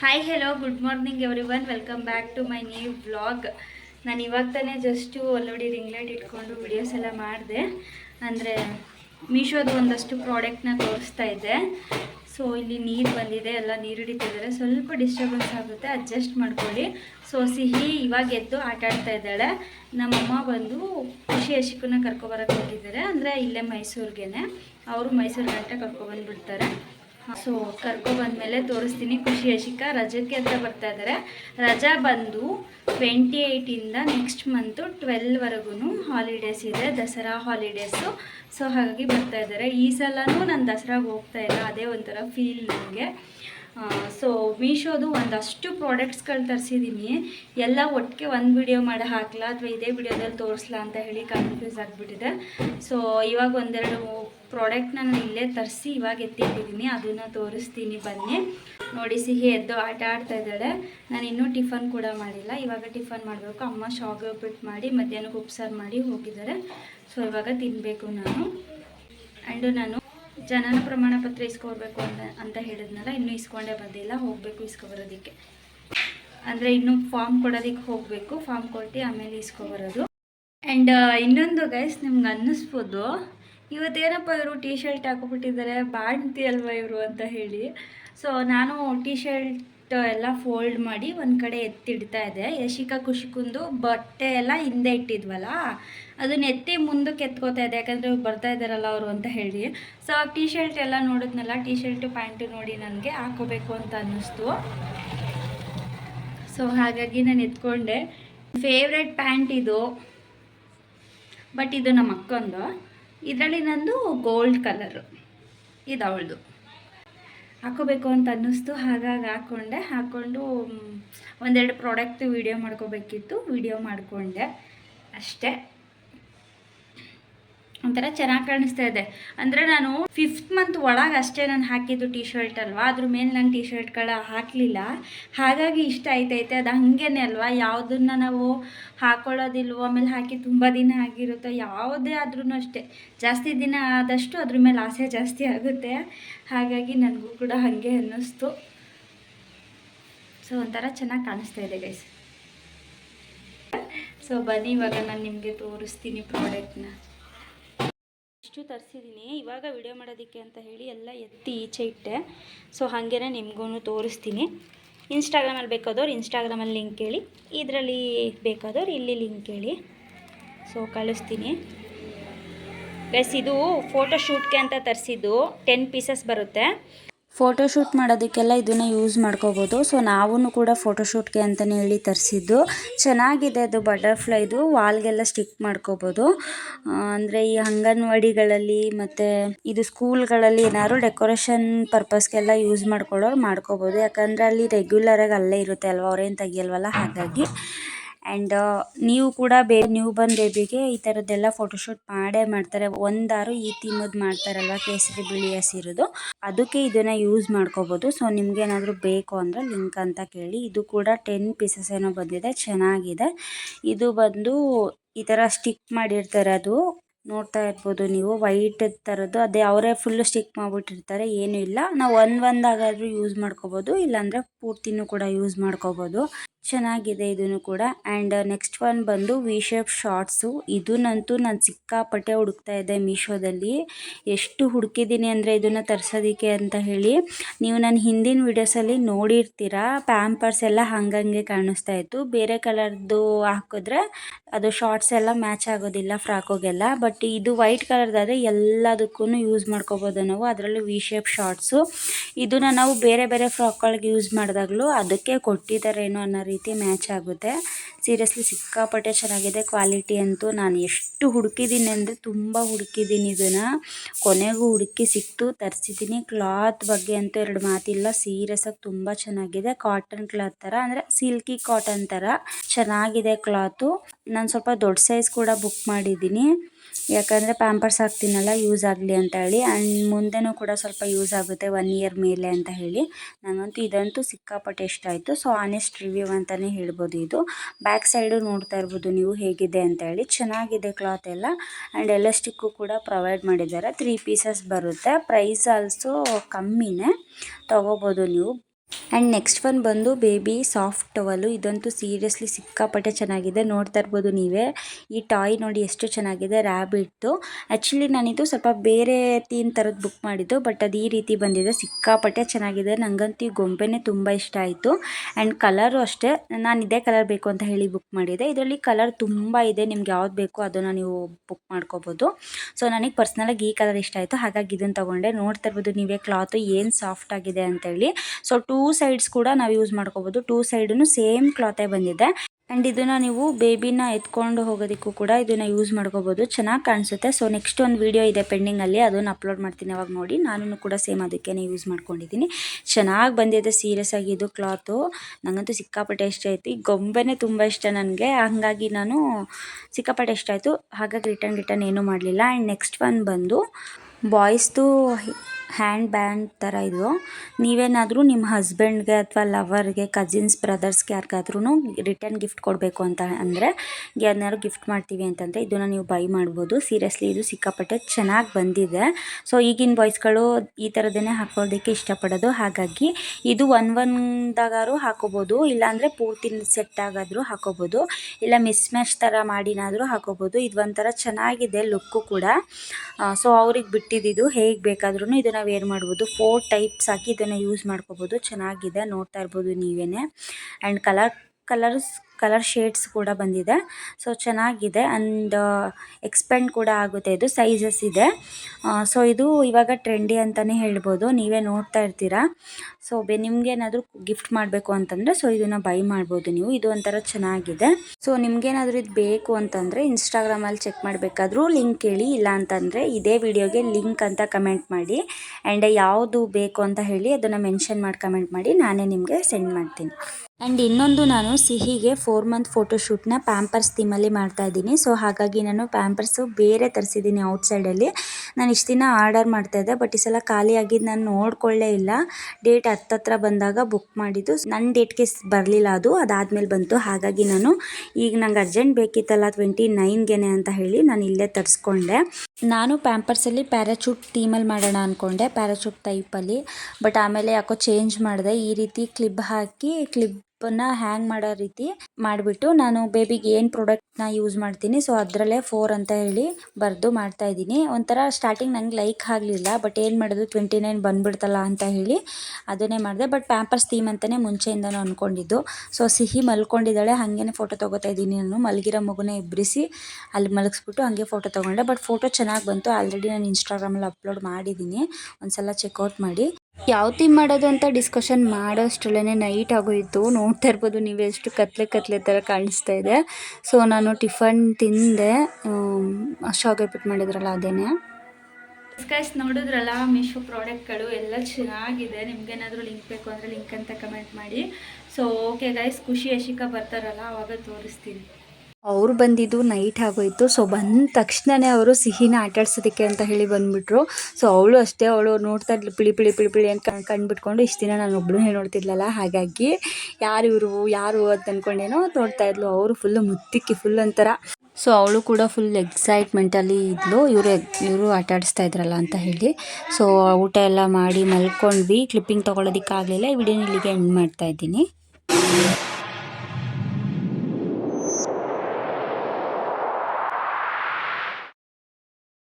Hi hello good morning everyone welcome back to my new vlog ನಾನು ಇವಾಗ ತಾನೇ just ring light ಇಟ್ಕೊಂಡು videos ಎಲ್ಲ ಮಾಡಿದೆ. ಅಂದರೆ ಮೀಶೋದು ಒಂದಷ್ಟು ಪ್ರಾಡಕ್ಟ್ನ ತೋರಿಸ್ತಾ ಇದ್ದೆ. ಸೊ ಇಲ್ಲಿ ನೀರು ಬಂದಿದೆ, ಎಲ್ಲ ನೀರು ಹಿಡಿತಿದ್ದಾರೆ. ಸ್ವಲ್ಪ ಡಿಸ್ಟರ್ಬೆನ್ಸ್ ಆಗುತ್ತೆ ಅಡ್ಜಸ್ಟ್ ಮಾಡ್ಕೊಳ್ಳಿ. ಸೊ ಸಿಹಿ ಇವಾಗ ಎದ್ದು ಆಟ ಆಡ್ತಾ ಇದ್ದಾಳೆ. ನಮ್ಮಮ್ಮ ಬಂದು ಖುಷಿ ಯಶಿಕನ್ನ ಕರ್ಕೊಬರಕ್ಕೆ ಹೋಗಿದ್ದಾರೆ. ಅಂದರೆ ಇಲ್ಲೇ ಮೈಸೂರಿಗೆನೆ. ಅವರು ಮೈಸೂರು ಗಂಟೆ ಕರ್ಕೊಬಂದ್ಬಿಡ್ತಾರೆ ಸೊ ಕರ್ಕೊ ಬಂದಮೇಲೆ ತೋರಿಸ್ತೀನಿ. ಖುಷಿ ಯಶಿಕಾ ರಜಕ್ಕೆ ಅಂತ ಬರ್ತಾ ಇದ್ದಾರೆ ರಜಾ ಬಂದು ಟ್ವೆಂಟಿ ಏಯ್ಟಿಂದ ನೆಕ್ಸ್ಟ್ ಮಂತು ಟ್ವೆಲ್ವರೆಗೂ ಹಾಲಿಡೇಸ್ ಇದೆ, ದಸರಾ ಹಾಲಿಡೇಸು ಸೊ ಹಾಗಾಗಿ ಬರ್ತಾ ಇದ್ದಾರೆ ಈ ಸಲನೂ ನಾನು ದಸರಾಗೆ ಹೋಗ್ತಾ ಇಲ್ಲ. ಅದೇ ಒಂಥರ ಫೀಲ್ ನನಗೆ ಸೊ ಮೀಶೋದು ಒಂದಷ್ಟು ಪ್ರಾಡಕ್ಟ್ಸ್ಗಳು ತರಿಸಿದ್ದೀನಿ ಎಲ್ಲ ಒಟ್ಟಿಗೆ ಒಂದು ವಿಡಿಯೋ ಮಾಡಿ ಹಾಕಲಾ ಅಥವಾ ಇದೇ ವಿಡಿಯೋದಲ್ಲಿ ತೋರಿಸ್ಲಾ ಅಂತ ಹೇಳಿ ಕನ್ಫ್ಯೂಸ್ ಆಗಿಬಿಟ್ಟಿದೆ. ಸೊ ಇವಾಗ ಒಂದೆರಡು ಪ್ರಾಡಕ್ಟ್ನ ನಾನು ಇಲ್ಲೇ ತರಿಸಿ ಇವಾಗ ಎತ್ತಿಟ್ಟಿದ್ದೀನಿ ಅದನ್ನು ತೋರಿಸ್ತೀನಿ ಬನ್ನಿ. ನೋಡಿ, ಸಿಹಿ ಎದ್ದು ಆಟ ಆಡ್ತಾ ಇದ್ದಾಳೆ. ನಾನು ಇನ್ನೂ ಟಿಫನ್ ಕೂಡ ಮಾಡಿಲ್ಲ. ಇವಾಗ ಟಿಫನ್ ಮಾಡಬೇಕು. ಅಮ್ಮ ಶಾವಿಗೆ ಉಪ್ಪಿಟ್ಟು ಮಾಡಿ ಮಧ್ಯಾಹ್ನಕ್ಕೆ ಉಪ್ಸಾರು ಮಾಡಿ ಹೋಗಿದ್ದಾರೆ. ಸೊ ಇವಾಗ ತಿನ್ನಬೇಕು ನಾನು. ಆ್ಯಂಡು ನಾನು ಜನನ ಪ್ರಮಾಣ ಪತ್ರ ಅಂತ ಅಂತ ಹೇಳಿದ್ನಲ್ಲ, ಇನ್ನೂ ಇಸ್ಕೊಂಡೇ ಬಂದಿಲ್ಲ, ಹೋಗಬೇಕು ಇಸ್ಕೊಬರೋದಕ್ಕೆ. ಅಂದರೆ ಇನ್ನು ಫಾರ್ಮ್ ಕೊಡೋದಿಕ್ಕೆ ಹೋಗಬೇಕು ಫಾರ್ಮ್ ಕೊಟ್ಟು ಆಮೇಲೆ ಇಸ್ಕೊಬರೋದು. ಆ್ಯಂಡ್ ಇನ್ನೊಂದು ಗೈಸ್ ನಿಮ್ಗೆ ಅನ್ನಿಸ್ಬೋದು, ಇವತ್ತೇನಪ್ಪ ಇವರು ಟೀ ಶರ್ಟ್ ಹಾಕೊಬಿಟ್ಟಿದ್ದಾರೆ ಬಾಣ್ತಿ ಅಲ್ವಾ ಇವರು ಅಂತ ಹೇಳಿ. ಸೊ ನಾನು ಟೀ ಶರ್ಟ್ ಎಲ್ಲ ಫೋಲ್ಡ್ ಮಾಡಿ ಒಂದು ಕಡೆ ಎತ್ತಿಡ್ತಾ ಇದೆ. ಯಶಿಕಾ, ಖುಷಿಕುಂದು ಬಟ್ಟೆ ಎಲ್ಲ ಹಿಂದೆ ಇಟ್ಟಿದ್ವಲ್ಲ, ಅದನ್ನ ಎತ್ತಿ ಮುಂದಕ್ಕೆ ಎತ್ಕೋತಾ ಇದೆ. ಯಾಕಂದರೆ ಬರ್ತಾ ಇದ್ದಾರಲ್ಲ ಅವರು ಅಂತ ಹೇಳಿ. ಸೊ ಆ ಟೀ ಶರ್ಟ್ ಎಲ್ಲ ನೋಡಿದ್ನಲ್ಲ ಟೀ ಶರ್ಟು ಪ್ಯಾಂಟು ನೋಡಿ ನನಗೆ ಹಾಕೋಬೇಕು ಅಂತ ಅನ್ನಿಸ್ತು. ಸೊ ಹಾಗಾಗಿ ನಾನು ಎತ್ಕೊಂಡೆ. ಫೇವ್ರೆಟ್ ಪ್ಯಾಂಟ್ ಇದು. ಬಟ್ ಇದು ನಮ್ಮ ಅಕ್ಕಂದು. ಇದರಲ್ಲಿ ನಂದು ಗೋಲ್ಡ್ ಕಲರು ಇದು ಅವಳದು. ಹಾಕೋಬೇಕು ಅಂತ ಅನ್ನಿಸ್ತು. ಹಾಗಾಗಿ ಹಾಕ್ಕೊಂಡೆ ಹಾಕ್ಕೊಂಡು ಒಂದೆರಡು ಪ್ರಾಡಕ್ಟ್ ವೀಡಿಯೋ ಮಾಡ್ಕೋಬೇಕಿತ್ತು. ವಿಡಿಯೋ ಮಾಡಿಕೊಂಡೆ. ಅಷ್ಟೇ. ಒಂಥರ ಚೆನ್ನಾಗಿ ಕಾಣಿಸ್ತಾ ಇದೆ. ಅಂದರೆ ನಾನು ಫಿಫ್ತ್ ಮಂತ್ ಒಳಗೆ ಅಷ್ಟೇ ನಾನು ಹಾಕಿದ್ದು ಟಿ ಶರ್ಟ್ ಅಲ್ವಾ? ಅದ್ರ ಮೇಲೆ ನಾನು ಟಿ ಶರ್ಟ್ಗಳ ಹಾಕಲಿಲ್ಲ. ಹಾಗಾಗಿ ಇಷ್ಟ ಆಯ್ತೈತೆ. ಅದು ಹಂಗೇನೆ ಅಲ್ವಾ? ಯಾವುದನ್ನ ನಾವು ಹಾಕೊಳ್ಳೋದಿಲ್ವೋ, ಆಮೇಲೆ ಹಾಕಿ ತುಂಬ ದಿನ ಆಗಿರುತ್ತೋ, ಯಾವುದೇ ಆದ್ರೂ ಅಷ್ಟೇ. ಜಾಸ್ತಿ ದಿನ ಆದಷ್ಟು ಅದ್ರ ಮೇಲೆ ಆಸೆ ಜಾಸ್ತಿ ಆಗುತ್ತೆ. ಹಾಗಾಗಿ ನನಗೂ ಕೂಡ ಹಾಗೆ ಅನ್ನಿಸ್ತು. ಸೊ, ಒಂಥರ ಚೆನ್ನಾಗಿ ಕಾಣಿಸ್ತಾ ಇದೆ ಗೈಸ್ ಸೊ ಬನ್ನಿ, ಇವಾಗ ನಾನು ನಿಮಗೆ ತೋರಿಸ್ತೀನಿ ಪ್ರಾಡಕ್ಟ್ನ ಇಷ್ಟು ತರಿಸಿದ್ದೀನಿ ಇವಾಗ ವಿಡಿಯೋ ಮಾಡೋದಕ್ಕೆ ಅಂತ ಹೇಳಿ ಎಲ್ಲ ಎತ್ತಿ ಈಚೆ ಇಟ್ಟೆ. ಸೊ ಹಾಗೇನೆ ನಿಮಗೂ ತೋರಿಸ್ತೀನಿ. ಇನ್ಸ್ಟಾಗ್ರಾಮಲ್ಲಿ ಬೇಕಾದವ್ರು ಇನ್ಸ್ಟಾಗ್ರಾಮಲ್ಲಿ ಲಿಂಕ್ ಹೇಳಿ ಇದರಲ್ಲಿ ಬೇಕಾದವ್ರು ಇಲ್ಲಿ ಲಿಂಕ್ ಹೇಳಿ ಸೊ ಕಳಿಸ್ತೀನಿ. ಗೈಸ್ ಇದು ಫೋಟೋ ಶೂಟ್ಗೆ ಅಂತ ತರಿಸಿದ್ದು ಟೆನ್ ಪೀಸಸ್ ಬರುತ್ತೆ. ಫೋಟೋ ಶೂಟ್ ಮಾಡೋದಕ್ಕೆಲ್ಲ ಇದನ್ನು ಯೂಸ್ ಮಾಡ್ಕೋಬೋದು. ಸೊ ನಾವೂ ಕೂಡ ಫೋಟೋಶೂಟ್ಗೆ ಅಂತಲೇ ಹೇಳಿ ತರಿಸಿದ್ದು. ಚೆನ್ನಾಗಿದೆ ಅದು ಬಟರ್ಫ್ಲೈದು ವಾಲ್ಗೆಲ್ಲ ಸ್ಟಿಕ್ ಮಾಡ್ಕೋಬೋದು. ಅಂದರೆ ಈ ಅಂಗನವಾಡಿಗಳಲ್ಲಿ ಮತ್ತು ಇದು ಸ್ಕೂಲ್ಗಳಲ್ಲಿ ಏನಾದ್ರು ಡೆಕೋರೇಷನ್ ಪರ್ಪಸ್ಗೆಲ್ಲ ಯೂಸ್ ಮಾಡ್ಕೊಳ್ಳೋರು ಮಾಡ್ಕೋಬೋದು. ಯಾಕಂದರೆ ಅಲ್ಲಿ ರೆಗ್ಯುಲರಾಗಿ ಅಲ್ಲೇ ಇರುತ್ತೆ ಅಲ್ವಾ? ಅವ್ರೇನು ತೆಗಿಯಲ್ವಲ್ಲ? ಹಾಗಾಗಿ. ಆ್ಯಂಡ್ ನೀವು ಕೂಡ ಬೇ ನ್ಯೂ ಬಂದ ಬೇಬಿಗೆ ಈ ಥರದ್ದೆಲ್ಲ ಫೋಟೋಶೂಟ್ ಮಾಡೇ ಮಾಡ್ತಾರೆ. ಒಂದಾರು ಈ ಥೀಮದ್ದು ಮಾಡ್ತಾರಲ್ವ, ಕೇಸರಿ ಬಿಳಿ ಹಸಿರೋದು. ಅದಕ್ಕೆ ಇದನ್ನ ಯೂಸ್ ಮಾಡ್ಕೋಬಹುದು ಸೊ ನಿಮ್ಗೆ ಏನಾದರೂ ಬೇಕು ಅಂದ್ರೆ ಲಿಂಕ್ ಅಂತ ಕೇಳಿ. ಇದು ಕೂಡ ಟೆನ್ ಪೀಸಸ್ ಏನೋ ಬಂದಿದೆ, ಚೆನ್ನಾಗಿದೆ. ಇದು ಬಂದು ಈ ತರ ಸ್ಟಿಕ್ ಮಾಡಿರ್ತಾರೆ ಅದು. ನೋಡ್ತಾ ಇರ್ಬೋದು ನೀವು ವೈಟ್ ತರದ್ದು. ಅದೇ ಅವರೇ ಫುಲ್ ಸ್ಟಿಕ್ ಮಾಡಿಬಿಟ್ಟಿರ್ತಾರೆ, ಏನು ಇಲ್ಲ. ನಾವು ಒಂದ್ ಒಂದಾಗಾದರೂ ಯೂಸ್ ಮಾಡ್ಕೋಬಹುದು ಇಲ್ಲಾಂದ್ರೆ ಪೂರ್ತಿನೂ ಕೂಡ ಯೂಸ್ ಮಾಡ್ಕೋಬೋದು. ಚೆನ್ನಾಗಿದೆ ಇದೂ ಕೂಡ. ಆ್ಯಂಡ್ ನೆಕ್ಸ್ಟ್ ಒನ್ ಬಂದು ವಿ ಶೇಪ್ ಶಾರ್ಟ್ಸು ಇದನ್ನಂತೂ ನಾನು ಸಿಕ್ಕಾಪಟ್ಟೆ ಹುಡುಕ್ತಾ ಇದ್ದೆ ಮೀಶೋದಲ್ಲಿ. ಎಷ್ಟು ಹುಡುಕಿದ್ದೀನಿ ಅಂದರೆ ಇದನ್ನು ತರ್ಸೋದಕ್ಕೆ ಅಂತ ಹೇಳಿ. ನೀವು ನನ್ನ ಹಿಂದಿನ ವೀಡಿಯೋಸಲ್ಲಿ ನೋಡಿರ್ತೀರ ಪ್ಯಾಂಪರ್ಸ್ ಎಲ್ಲ ಹಂಗಂಗೆ ಕಾಣಿಸ್ತಾ ಇತ್ತು. ಬೇರೆ ಕಲರ್ದು ಹಾಕಿದ್ರೆ ಅದು ಶಾರ್ಟ್ಸ್ ಎಲ್ಲ ಮ್ಯಾಚ್ ಆಗೋದಿಲ್ಲ ಫ್ರಾಕೋಗೆಲ್ಲ. ಬಟ್ ಇದು ವೈಟ್ ಕಲರ್ದಾದರೆ ಎಲ್ಲದಕ್ಕೂ ಯೂಸ್ ಮಾಡ್ಕೋಬೋದು ನಾವು. ಅದರಲ್ಲೂ ವಿ ಶೇಪ್ ಶಾರ್ಟ್ಸು ಇದನ್ನು ನಾವು ಬೇರೆ ಬೇರೆ ಫ್ರಾಕ್ಗಳಿಗೆ ಯೂಸ್ ಮಾಡಿದಾಗಲೂ ಅದಕ್ಕೆ ಕೊಟ್ಟಿದ್ದಾರೇನೋ ಅನ್ನೋ ರೀತಿ ಮ್ಯಾಚ್ ಆಗುತ್ತೆ. ಸೀರಿಯಸ್ಲಿ ಸಿಕ್ಕಾಪಟ್ಟೆ ಚೆನ್ನಾಗಿದೆ. ಕ್ವಾಲಿಟಿ ಅಂತೂ ನಾನು ಎಷ್ಟು ಹುಡುಕಿದ್ದೀನಿ ಅಂದರೆ ತುಂಬ ಹುಡುಕಿದ್ದೀನಿ ಇದನ್ನು. ಕೊನೆಗೂ ಹುಡುಕಿ ಸಿಕ್ತು. ತರಿಸಿದ್ದೀನಿ. ಕ್ಲಾತ್ ಬಗ್ಗೆ ಅಂತೂ ಎರಡು ಮಾತಿಲ್ಲ. ಸೀರಿಯಸ್ಸಾಗಿ ತುಂಬ ಚೆನ್ನಾಗಿದೆ. ಕಾಟನ್ ಕ್ಲಾತ್ ಥರ ಅಂದರೆ ಸಿಲ್ಕಿ ಕಾಟನ್ ಥರ ಚೆನ್ನಾಗಿದೆ ಕ್ಲಾತು. ನಾನು ಸ್ವಲ್ಪ ದೊಡ್ಡ ಸೈಜ್ ಕೂಡ ಬುಕ್ ಮಾಡಿದ್ದೀನಿ. ಯಾಕಂದರೆ ಪ್ಯಾಂಪರ್ಸ್ ಹಾಕ್ತೀನಲ್ಲ ಯೂಸ್ ಆಗಲಿ ಅಂತ ಹೇಳಿ. ಆ್ಯಂಡ್ ಮುಂದೆನೂ ಕೂಡ ಸ್ವಲ್ಪ ಯೂಸ್ ಆಗುತ್ತೆ ಒನ್ ಇಯರ್ ಮೇಲೆ ಅಂತ ಹೇಳಿ. ನನಗಂತೂ ಇದಂತೂ ಸಿಕ್ಕಾಪಟ್ಟೆ ಇಷ್ಟ ಆಯಿತು. ಸೊ ಆನೆಸ್ಟ್ ರಿವ್ಯೂ ಅಂತಲೇ ಹೇಳ್ಬೋದು ಇದು. ಬ್ಯಾಕ್ ಸೈಡು ನೋಡ್ತಾ ಇರ್ಬೋದು ನೀವು ಹೇಗಿದೆ ಅಂತ ಹೇಳಿ. ಚೆನ್ನಾಗಿದೆ ಕ್ಲಾತ್ ಎಲ್ಲ. ಆ್ಯಂಡ್ ಎಲಾಸ್ಟಿಕ್ಕು ಕೂಡ ಪ್ರೊವೈಡ್ ಮಾಡಿದ್ದಾರೆ. ತ್ರೀ ಪೀಸಸ್ ಬರುತ್ತೆ. ಪ್ರೈಸ್ ಆಲ್ಸೋ ಕಮ್ಮಿನೇ. ತೊಗೋಬೋದು ನೀವು. ಆ್ಯಂಡ್ ನೆಕ್ಸ್ಟ್ ಒನ್ ಬಂದು ಬೇಬಿ ಸಾಫ್ಟ್ ಟವಲು ಇದಂತೂ ಸೀರಿಯಸ್ಲಿ ಸಿಕ್ಕಾಪಟ್ಟೆ ಚೆನ್ನಾಗಿದೆ. ನೋಡ್ತಾ ಇರ್ಬೋದು ನೀವೇ. ಈ ಟಾಯ್ ನೋಡಿ ಎಷ್ಟು ಚೆನ್ನಾಗಿದೆ ರ್ಯಾಬಿಟ್ದು ಆ್ಯಕ್ಚುಲಿ ನಾನಿದು ಸ್ವಲ್ಪ ಬೇರೆ ತೀನ್ ಥರದ್ದು ಬುಕ್ ಮಾಡಿದ್ದು ಬಟ್ ಅದು ಈ ರೀತಿ ಬಂದಿದೆ. ಸಿಕ್ಕಾಪಟ್ಟೆ ಚೆನ್ನಾಗಿದೆ. ನನಗಂತೂ ಈ ಗೊಂಬೆನೇ ತುಂಬ ಇಷ್ಟ ಆಯಿತು. ಆ್ಯಂಡ್ ಕಲರು ಅಷ್ಟೇ. ನಾನು ಇದೇ ಕಲರ್ ಬೇಕು ಅಂತ ಹೇಳಿ ಬುಕ್ ಮಾಡಿದೆ. ಇದರಲ್ಲಿ ಕಲರ್ ತುಂಬ ಇದೆ. ನಿಮ್ಗೆ ಯಾವ್ದು ಬೇಕು ಅದನ್ನು ನೀವು ಬುಕ್ ಮಾಡ್ಕೋಬೋದು. ಸೊ ನನಗೆ ಪರ್ಸ್ನಲಾಗಿ ಈ ಕಲರ್ ಇಷ್ಟ ಆಯಿತು. ಹಾಗಾಗಿ ಇದನ್ನು ತೊಗೊಂಡೆ. ನೋಡ್ತಾ ಇರ್ಬೋದು ನೀವೇ. ಕ್ಲಾತು ಏನು ಸಾಫ್ಟ್ ಆಗಿದೆ ಅಂತೇಳಿ. ಸೊ ಟೂ ಸೈಡ್ಸ್ ಕೂಡ ನಾವು ಯೂಸ್ ಮಾಡ್ಕೋಬೋದು. ಟೂ ಸೈಡೂ ಸೇಮ್ ಕ್ಲಾತೇ ಬಂದಿದೆ. ಆ್ಯಂಡ್ ಇದನ್ನು ನೀವು ಬೇಬಿನ ಎತ್ಕೊಂಡು ಹೋಗೋದಕ್ಕೂ ಕೂಡ ಇದನ್ನು ಯೂಸ್ ಮಾಡ್ಕೋಬೋದು. ಚೆನ್ನಾಗಿ ಕಾಣಿಸುತ್ತೆ. ಸೊ ನೆಕ್ಸ್ಟ್ ಒಂದು ವೀಡಿಯೋ ಇದೆ ಪೆಂಡಿಂಗಲ್ಲಿ ಅದನ್ನು ಅಪ್ಲೋಡ್ ಮಾಡ್ತೀನಿ ಅವಾಗ ನೋಡಿ. ನಾನು ಕೂಡ ಸೇಮ್ ಅದಕ್ಕೆ ಯೂಸ್ ಮಾಡ್ಕೊಂಡಿದ್ದೀನಿ ಚೆನ್ನಾಗಿ ಬಂದಿದೆ ಸೀರಿಯಸ್ ಆಗಿ ಇದು ಕ್ಲಾತು ನನಗಂತೂ ಸಿಕ್ಕಾಪಟ್ಟೆ ಇಷ್ಟ ಆಯಿತು. ಈ ಗೊಂಬೆನೇ ತುಂಬ ಇಷ್ಟ ನನಗೆ. ಹಂಗಾಗಿ ನಾನು ಸಿಕ್ಕಾಪಟ್ಟೆ ಇಷ್ಟ ಆಯಿತು. ಹಾಗಾಗಿ ರಿಟರ್ನ್ ರಿಟರ್ನ್ ಏನೂ ಮಾಡಲಿಲ್ಲ. ಆ್ಯಂಡ್ ನೆಕ್ಸ್ಟ್ ಒನ್ ಬಂದು ಬಾಯ್ಸ್ದು ಹ್ಯಾಂಡ್ ಬ್ಯಾಂಡ್ ಥರ ಇದು ನೀವೇನಾದರೂ ನಿಮ್ಮ ಹಸ್ಬೆಂಡ್ಗೆ ಅಥವಾ ಲವರ್ಗೆ, ಕಸಿನ್ಸ್, ಬ್ರದರ್ಸ್ಗೆ ಯಾರಿಗಾದ್ರೂ ರಿಟರ್ನ್ ಗಿಫ್ಟ್ ಕೊಡಬೇಕು ಅಂತ ಅಂದರೆ ಯಾರು ಗಿಫ್ಟ್ ಮಾಡ್ತೀವಿ ಅಂತಂದರೆ ಇದನ್ನು ನೀವು ಬೈ ಮಾಡ್ಬೋದು. ಸೀರಿಯಸ್ಲಿ ಇದು ಸಿಕ್ಕಾಪಟ್ಟೆ ಚೆನ್ನಾಗಿ ಬಂದಿದೆ. ಸೊ, ಈಗಿನ ಬಾಯ್ಸ್ಗಳು ಈ ಥರದನ್ನೇ ಹಾಕೊಳ್ಳೋದಕ್ಕೆ ಇಷ್ಟಪಡೋದು. ಹಾಗಾಗಿ ಇದು ಒನ್ ಒಂದಾಗಾರು ಹಾಕೋಬೋದು. ಇಲ್ಲಾಂದರೆ ಪೂರ್ತಿ ಸೆಟ್ ಆಗಾದರೂ ಹಾಕೋಬೋದು. ಇಲ್ಲ ಮಿಸ್ ಮ್ಯಾಚ್ ಥರ ಮಾಡಿನಾದರೂ ಹಾಕೋಬೋದು. ಇದು ಒಂಥರ ಚೆನ್ನಾಗಿದೆ ಲುಕ್ಕು ಕೂಡ. ಸೊ, ಅವ್ರಿಗೆ ಬಿಟ್ಟಿದ್ದು ಹೇಗೆ ಬೇಕಾದ್ರೂ ಇದನ್ನು ವೇರ್ ಮಾಡ್ಬೋದು ಫೋರ್ ಟೈಪ್ಸ್ ಹಾಕಿ ಇದನ್ನು ಯೂಸ್ ಮಾಡ್ಕೋಬೋದು. ಚೆನ್ನಾಗಿದೆ, ನೋಡ್ತಾ ಇರ್ಬೋದು ನೀವೇ and colour colours colour shades ಕೂಡ ಬಂದಿದೆ. ಸೊ ಚೆನ್ನಾಗಿದೆ. ಆ್ಯಂಡ್ ಎಕ್ಸ್ಪೆಂಡ್ ಕೂಡ ಆಗುತ್ತೆ. ಇದು ಸೈಜಸ್ ಇದೆ. ಸೊ ಇದು ಇವಾಗ ಟ್ರೆಂಡಿ ಅಂತಲೇ ಹೇಳ್ಬೋದು. ನೀವೇ ನೋಡ್ತಾ ಇರ್ತೀರಾ? ಸೊ ಬೆ ನಿಮ್ಗೇನಾದರೂ ಗಿಫ್ಟ್ ಮಾಡಬೇಕು ಅಂತಂದರೆ ಸೊ ಇದನ್ನು ಬೈ ಮಾಡ್ಬೋದು ನೀವು. ಇದು ಒಂಥರ ಚೆನ್ನಾಗಿದೆ. ಸೊ ನಿಮ್ಗೇನಾದರೂ ಇದು ಬೇಕು ಅಂತಂದರೆ ಇನ್ಸ್ಟಾಗ್ರಾಮಲ್ಲಿ ಚೆಕ್ ಮಾಡಬೇಕಾದ್ರೂ ಲಿಂಕ್ ಹೇಳಿ. ಇಲ್ಲ ಅಂತಂದರೆ ಇದೇ ವಿಡಿಯೋಗೆ ಲಿಂಕ್ ಅಂತ ಕಮೆಂಟ್ ಮಾಡಿ. ಆ್ಯಂಡ್ ಯಾವುದು ಬೇಕು ಅಂತ ಹೇಳಿ ಅದನ್ನು ಮೆನ್ಷನ್ ಮಾಡಿ ಕಮೆಂಟ್ ಮಾಡಿ ನಾನೇ ನಿಮಗೆ ಸೆಂಡ್ ಮಾಡ್ತೀನಿ. ಆ್ಯಂಡ್ ಇನ್ನೊಂದು ನಾನು ಸಿಹಿಗೆ ಫೋರ್ ಮಂತ್ ಫೋಟೋಶೂಟ್ನ ಪ್ಯಾಂಪರ್ಸ್ ಥೀಮಲ್ಲಿ ಮಾಡ್ತಾ ಇದ್ದೀನಿ. ಸೊ ಹಾಗಾಗಿ ನಾನು ಪ್ಯಾಂಪರ್ಸು ಬೇರೆ ತರಿಸಿದ್ದೀನಿ ಔಟ್ಸೈಡಲ್ಲಿ ನಾನು ಇಷ್ಟು ದಿನ ಆರ್ಡರ್ ಮಾಡ್ತಾಯಿದ್ದೆ ಬಟ್ ಈ ಸಲ ಖಾಲಿಯಾಗಿದ್ದು ನಾನು ನೋಡ್ಕೊಳ್ಳೇ ಇಲ್ಲ. ಡೇಟ್ ಹತ್ತತ್ರ ಬಂದಾಗ ಬುಕ್ ಮಾಡಿದ್ದು. ನನ್ನ ಡೇಟ್ಗೆ ಬರಲಿಲ್ಲ ಅದು. ಅದಾದಮೇಲೆ ಬಂತು. ಹಾಗಾಗಿ ನಾನು ಈಗ ನಂಗೆ ಅರ್ಜೆಂಟ್ ಬೇಕಿತ್ತಲ್ಲ ಟ್ವೆಂಟಿ ನೈನ್ಗೆನೆ ಅಂತ ಹೇಳಿ ನಾನು ಇಲ್ಲೇ ತರಿಸ್ಕೊಂಡೆ. ನಾನು ಪ್ಯಾಂಪರ್ಸಲ್ಲಿ ಪ್ಯಾರಾಚೂಟ್ ಥೀಮಲ್ಲಿ ಮಾಡೋಣ ಅಂದ್ಕೊಂಡೆ ಪ್ಯಾರಾಚೂಟ್ ಟೈಪಲ್ಲಿ ಬಟ್ ಆಮೇಲೆ ಯಾಕೋ ಚೇಂಜ್ ಮಾಡಿದೆ. ಈ ರೀತಿ ಕ್ಲಿಪ್ ಹಾಕಿ ಕ್ಲಿಪ್ ನ ಹ್ಯಾಂಗ್ ಮಾಡೋ ರೀತಿ ಮಾಡಿಬಿಟ್ಟು ನಾನು ಬೇಬಿಗೆ ಏನು ಪ್ರಾಡಕ್ಟ್ನ ಯೂಸ್ ಮಾಡ್ತೀನಿ ಸೊ ಅದರಲ್ಲೇ ಫೋರ್ ಅಂತ ಹೇಳಿ ಬರೆದು ಮಾಡ್ತಾ ಇದ್ದೀನಿ. ಒಂಥರ ಸ್ಟಾರ್ಟಿಂಗ್ ನಂಗೆ ಲೈಕ್ ಆಗಲಿಲ್ಲ ಬಟ್ ಏನು ಮಾಡೋದು ಟ್ವೆಂಟಿ ನೈನ್ ಬಂದ್ಬಿಡ್ತಲ್ಲ ಅಂತ ಹೇಳಿ ಅದನ್ನೇ ಮಾಡಿದೆ. ಬಟ್ ಪ್ಯಾಂಪರ್ಸ್ ಥೀಮ್ ಅಂತಲೇ ಮುಂಚೆಯಿಂದನೂ ಅಂದ್ಕೊಂಡಿದ್ದು ಸೊ ಸಿಹಿ ಮಲ್ಕೊಂಡಿದ್ದಾಳೆ ಹಾಗೇ ಫೋಟೋ ತೊಗೋತಾ ಇದ್ದೀನಿ ನಾನು. ಮಲಗಿರೋ ಮಗುನ ಇಬ್ಬರಿಸಿ ಅಲ್ಲಿ ಮಲಗಿಸ್ಬಿಟ್ಟು ಹಾಗೆ ಫೋಟೋ ತೊಗೊಂಡೆ. ಬಟ್ ಫೋಟೋ ಚೆನ್ನಾಗಿ ಬಂತು. ಆಲ್ರೆಡಿ ನಾನು ಇನ್ಸ್ಟಾಗ್ರಾಮಲ್ಲಿ ಅಪ್ಲೋಡ್ ಮಾಡಿದ್ದೀನಿ. ಒಂದು ಸಲ ಚೆಕ್ಔಟ್ ಮಾಡಿ. ಯಾವ ಥೀಮ್ ಮಾಡೋದು ಅಂತ ಡಿಸ್ಕಷನ್ ಮಾಡೋ ಅಷ್ಟರಲ್ಲೇ ನೈಟ್ ಆಗೋಯಿತು. ನೋಡ್ತಾ ಇರ್ಬೋದು ನೀವು ಎಷ್ಟು ಕತ್ಲೆ ಕತ್ಲೆ ಥರ ಕಾಣಿಸ್ತಾ ಇದೆ. ಸೊ ನಾನು ಟಿಫನ್ ತಿಂದೆ. ಶಾವಿಗೆ ಪಿಟ್ ಮಾಡಿದ್ರಲ್ಲ, ಅದೇನೆ. ಗೈಸ್ ನೋಡಿದ್ರಲ್ಲ ಮೀಶೋ ಪ್ರಾಡಕ್ಟ್ಗಳು ಎಲ್ಲ ಚೆನ್ನಾಗಿದೆ. ನಿಮ್ಗೇನಾದರೂ ಲಿಂಕ್ ಬೇಕು ಅಂದರೆ ಲಿಂಕ್ ಅಂತ ಕಮೆಂಟ್ ಮಾಡಿ. ಸೊ ಓಕೆ ಗೈಸ್ ಖುಷಿ ಯಶಿಕಾ ಬರ್ತಾರಲ್ಲ, ಅವಾಗ ತೋರಿಸ್ತೀನಿ. ಅವ್ರು ಬಂದಿದ್ದು ನೈಟ್ ಆಗೋಯ್ತು. ಸೊ ಬಂದ ತಕ್ಷಣವೇ ಅವರು ಸಿಹಿನ ಆಟಾಡ್ಸೋದಕ್ಕೆ ಅಂತ ಹೇಳಿ ಬಂದುಬಿಟ್ರು. ಸೊ ಅವಳು ಅಷ್ಟೇ, ಅವಳು ನೋಡ್ತಾ ಇದ್ಲು, ಪಿಳಿ ಪಿಳಿ ಪಿಳಿ ಪಿಳಿ ಅಂತ ಕಂಡುಬಿಟ್ಕೊಂಡು ಇಷ್ಟು ದಿನ ನಾನು ಒಬ್ಬಳನ್ನೇ ನೋಡ್ತಿದ್ಲಲ್ಲ, ಹಾಗಾಗಿ ಯಾರು ಇವರು, ಯಾರು ಅಂತ ಅಂದ್ಕೊಂಡೇನೋ ನೋಡ್ತಾ ಇದ್ಲು. ಅವರು ಫುಲ್ಲು ಮುತ್ತಿಕ್ಕಿ ಫುಲ್ ಒಂಥರ. ಸೊ ಅವಳು ಕೂಡ ಫುಲ್ ಎಕ್ಸೈಟ್ಮೆಂಟಲ್ಲಿ ಇದ್ಲು. ಇವರು ಇವರು ಆಟ ಆಡಿಸ್ತಾ ಇದ್ರಲ್ಲ ಅಂತ ಹೇಳಿ. ಸೊ ಊಟ ಎಲ್ಲ ಮಾಡಿ ಮಲ್ಕೊಂಡ್ವಿ. ಕ್ಲಿಪ್ಪಿಂಗ್ ತೊಗೊಳೋದಕ್ಕಾಗಲಿಲ್ಲ. ಈ ವಿಡಿಯೋನ ಇಲ್ಲಿಗೆ ಎಂಡ್ ಮಾಡ್ತಾ ಇದ್ದೀನಿ.